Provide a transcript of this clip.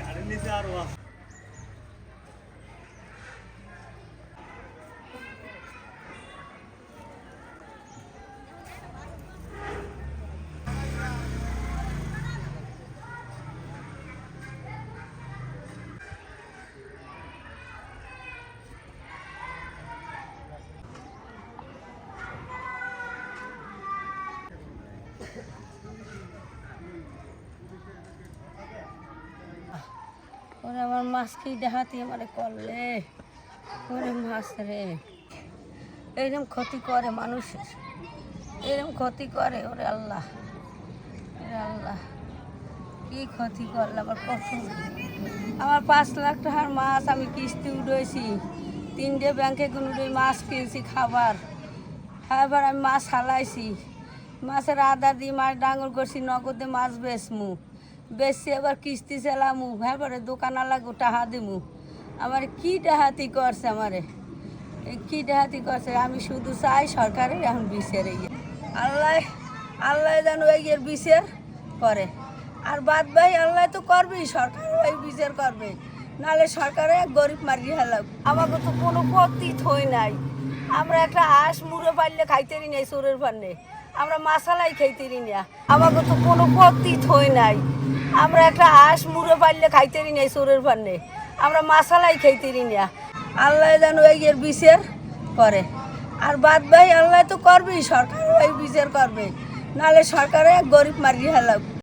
গাড়ির নিচে আরো আছে ওরে আমার মাছ কি দেখাতি আমারে করলে। ওরে মাছ রে। এইরকম ক্ষতি করে মানুষের। এরকম ক্ষতি করে, ওরে আল্লাহ। ওরে আল্লাহ। কি ক্ষতি করলে আমার কত আমার পাঁচ লাখ টাকার মাছ আমি কিস্তি উঠেছি তিনটে ব্যাংকে কোনো মাছ কিনছি খাবার। খাবার আমি মাছ হালাইছি। মাছের আদা দিয়ে মাছ ডাঙর করছি, নগদে মাছ বেচমু। বেচছি আবার কিস্তি চালামু হ্যাঁ পরে দোকানালা টাহা দিমু। আমার কি ডাহাতি করছে আমারে? কি ডাহাতি করছে? আমি শুধু চাই সরকারের এখন বিচার এই আল্লাহ আল্লাহ যেন এর বিচার করে। আর বাদ ভাই আল্লাহ তো করবেই, সরকার ওই বিচার করবে। নাহলে সরকারে গরিব মারিয়ে হেলাম আমাকে তো কোনো পক্তি থই নাই। আমরা একটা হাঁস মুড়ে পারলে খাইতেরি নাই চোরের পান্নে আমরা মাসালাই খাইতেরি না। আমাকে তো কোনো পক্তি থই নাই। আমরা একটা হাঁস মুড়ে পারলে খাইতেরি নাই চোরের পান্নে আমরা মাসালাই খাইতেরি না। আল্লাহ যেন ওই এর বিচার করে। আর বাদ ভাই আল্লাহ তো করবেই সরকার ওই বিচার করবে। নাহলে সরকারে গরিব মারিয়ে হেলাম